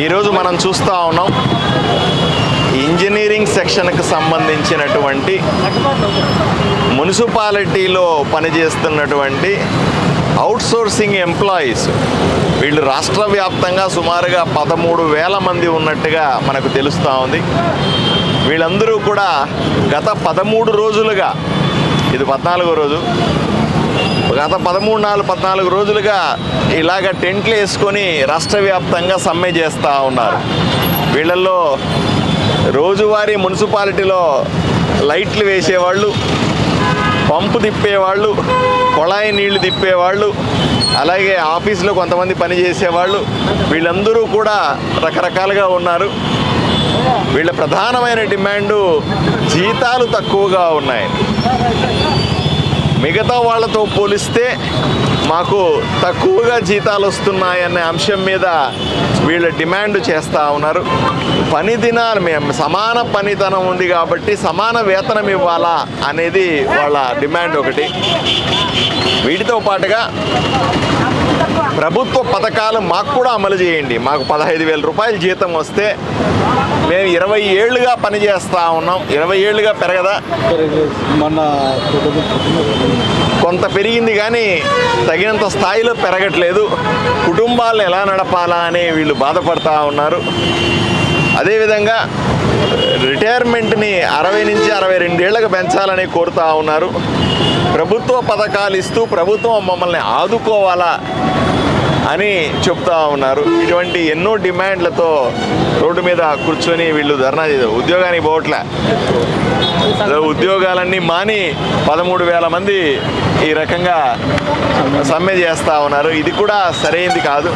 ఈరోజు మనం చూస్తూ ఉన్నాం ఇంజనీరింగ్ సెక్షన్కి సంబంధించినటువంటి మున్సిపాలిటీలో పనిచేస్తున్నటువంటి అవుట్సోర్సింగ్ ఎంప్లాయీస్. వీళ్ళు రాష్ట్ర వ్యాప్తంగా సుమారుగా పదమూడు వేల మంది ఉన్నట్టుగా మనకు తెలుస్తూ ఉంది. వీళ్ళందరూ కూడా గత పదమూడు రోజులుగా ఇది పద్నాలుగో రోజు గత పదమూడు నాలుగు పద్నాలుగు రోజులుగా ఇలాగ టెంట్లు వేసుకొని రాష్ట్ర వ్యాప్తంగా సమ్మె చేస్తూ ఉన్నారు. వీళ్ళల్లో రోజువారీ మున్సిపాలిటీలో లైట్లు వేసేవాళ్ళు పంపు తిప్పేవాళ్ళు కొళాయి నీళ్ళు తిప్పేవాళ్ళు అలాగే ఆఫీసులో కొంతమంది పని చేసేవాళ్ళు వీళ్ళందరూ కూడా రకరకాలుగా ఉన్నారు. వీళ్ళ ప్రధానమైన డిమాండు జీతాలు తక్కువగా ఉన్నాయి. మిగతా వాళ్ళతో పోలిస్తే మాకు తక్కువగా జీతాలు వస్తున్నాయనే అంశం మీద వీళ్ళు డిమాండ్ చేస్తూ ఉన్నారు. పని దినాలు మేము సమాన పనితనం ఉంది కాబట్టి సమాన వేతనం ఇవ్వాలా అనేది వాళ్ళ డిమాండ్ ఒకటి. వీటితో పాటుగా ప్రభుత్వ పథకాలు మాకు కూడా అమలు చేయండి. మాకు పదహైదు వేల రూపాయల జీతం వస్తే మేము ఇరవై ఏళ్ళుగా పనిచేస్తూ ఉన్నాం. ఇరవై ఏళ్ళుగా పెరగదా? మొన్న కొంత పెరిగింది కానీ తగినంత స్థాయిలో పెరగట్లేదు. కుటుంబాలను ఎలా నడపాలా అని వీళ్ళు బాధపడతా ఉన్నారు. అదేవిధంగా రిటైర్మెంట్ని అరవై నుంచి అరవై రెండేళ్ళకు పెంచాలని కోరుతా ఉన్నారు. ప్రభుత్వ పథకాలు ఇస్తూ ప్రభుత్వం మమ్మల్ని ఆదుకోవాలా? అని చెప్తా ఉన్నారు. ఇటువంటి ఎన్నో డిమాండ్లతో రోడ్డు మీద కూర్చొని వీళ్ళు ధర్నా చేశారు. ఉద్యోగానికి పోవట్లే. అదే ఉద్యోగాలన్నీ మాని పదమూడు వేల మంది ఈ రకంగా సమ్మె చేస్తూ ఉన్నారు. ఇది కూడా సరైంది కాదు.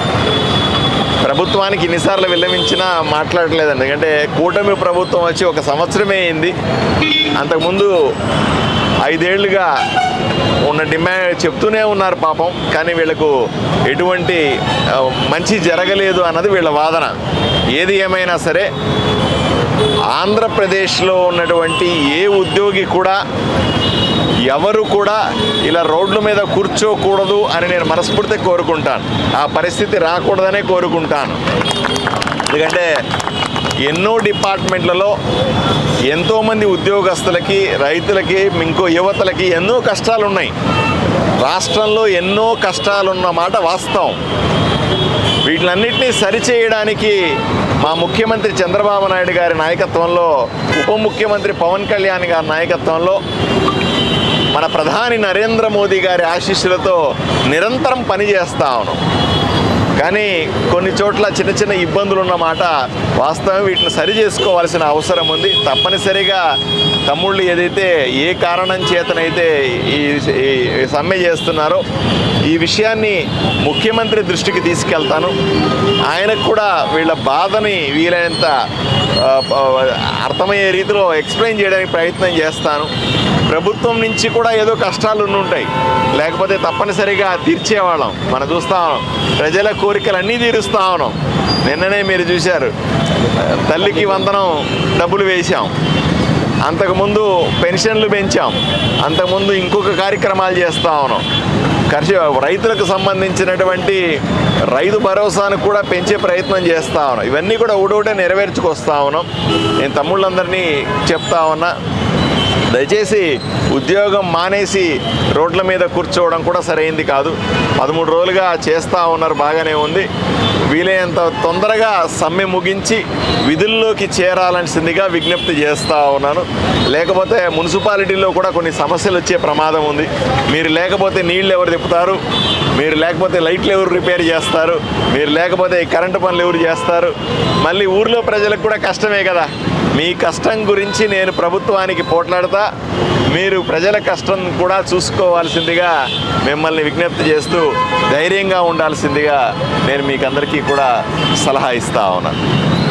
ప్రభుత్వానికి ఇన్నిసార్లు విలమించినా మాట్లాడలేదండి ఎందుకంటే కూటమి ప్రభుత్వం వచ్చి ఒక సంవత్సరమే అయింది. అంతకుముందు ఐదేళ్ళుగా ఉన్న డిమాండ్ చెప్తూనే ఉన్నారు పాపం కానీ వీళ్ళకు ఎటువంటి మంచి జరగలేదు అన్నది వీళ్ళ వాదన. ఏది ఏమైనా సరే ఆంధ్రప్రదేశ్లో ఉన్నటువంటి ఏ ఉద్యోగి కూడా ఎవరు కూడా ఇలా రోడ్ల మీద కూర్చోకూడదు అని నేను మనస్ఫూర్తి కోరుకుంటాను. ఆ పరిస్థితి రాకూడదనే కోరుకుంటాను. ఎందుకంటే ఎన్నో డిపార్ట్మెంట్లలో ఎంతోమంది ఉద్యోగస్తులకి రైతులకి ఇంకో యువతలకి ఎన్నో కష్టాలు ఉన్నాయి రాష్ట్రంలో ఎన్నో కష్టాలున్న మాట వాస్తవం. వీటిలన్నింటినీ సరిచేయడానికి మా ముఖ్యమంత్రి చంద్రబాబు నాయుడు గారి నాయకత్వంలో ఉప ముఖ్యమంత్రి పవన్ కళ్యాణ్ గారి నాయకత్వంలో మన ప్రధాని నరేంద్ర మోదీ గారి ఆశీస్సులతో నిరంతరం పనిచేస్తా ఉన్నాం. కానీ కొన్ని చోట్ల చిన్న చిన్న ఇబ్బందులు ఉన్నమాట వాస్తవం వీటిని సరి చేసుకోవాల్సిన అవసరం ఉంది. తప్పనిసరిగా తమ్ముళ్ళు ఏదైతే ఏ కారణం చేతనైతే ఈ సమ్మె చేస్తున్నారో ఈ విషయాన్ని ముఖ్యమంత్రి దృష్టికి తీసుకెళ్తాను. ఆయనకు కూడా వీళ్ళ బాధని వీలైనంత అర్థమయ్యే రీతిలో ఎక్స్ప్లెయిన్ చేయడానికి ప్రయత్నం చేస్తాను. ప్రభుత్వం నుంచి కూడా ఏదో కష్టాలు ఉంటాయి. లేకపోతే తప్పనిసరిగా తీర్చేవాళ్ళం. మనం చూస్తా ఉన్నాం. ప్రజల కోరికలు అన్నీ తీరుస్తా ఉన్నాం. నిన్ననే మీరు చూశారు. తల్లికి వందనం డబ్బులు వేశాం. అంతకుముందు పెన్షన్లు పెంచాం. అంతకుముందు ఇంకొక కార్యక్రమాలు చేస్తా ఉన్నాం. కర్ష రైతులకు సంబంధించినటువంటి రైతు భరోసాను కూడా పెంచే ప్రయత్నం చేస్తూ ఉన్నాం. ఇవన్నీ కూడా ఒకటోటే నెరవేర్చుకొస్తా ఉన్నాం. నేను తమ్ముళ్ళందరినీ చెప్తా ఉన్నా. దయచేసి ఉద్యోగం మానేసి రోడ్ల మీద కూర్చోవడం కూడా సరైంది కాదు. పదమూడు రోజులుగా చేస్తూ ఉన్నారు బాగానే ఉంది. వీలైనంత తొందరగా సమ్మె ముగించి విధుల్లోకి చేరాలనిసిందిగా విజ్ఞప్తి చేస్తూ ఉన్నాను. లేకపోతే మున్సిపాలిటీలో కూడా కొన్ని సమస్యలు వచ్చే ప్రమాదం ఉంది. మీరు లేకపోతే నీళ్ళు ఎవరు తిప్పుతారు? మీరు లేకపోతే లైట్లు ఎవరు రిపేర్ చేస్తారు? మీరు లేకపోతే కరెంటు పనులు ఎవరు చేస్తారు? మళ్ళీ ఊర్లో ప్రజలకు కూడా కష్టమే కదా. మీ కష్టం గురించి నేను ప్రభుత్వానికి పోట్లాడతా మీరు ప్రజల కష్టం కూడా చూసుకోవాల్సిందిగా మిమ్మల్ని విజ్ఞప్తి చేస్తూ ధైర్యంగా ఉండాల్సిందిగా నేను మీకు అందరికీ కూడా సలహా ఇస్తా ఉన్నాను.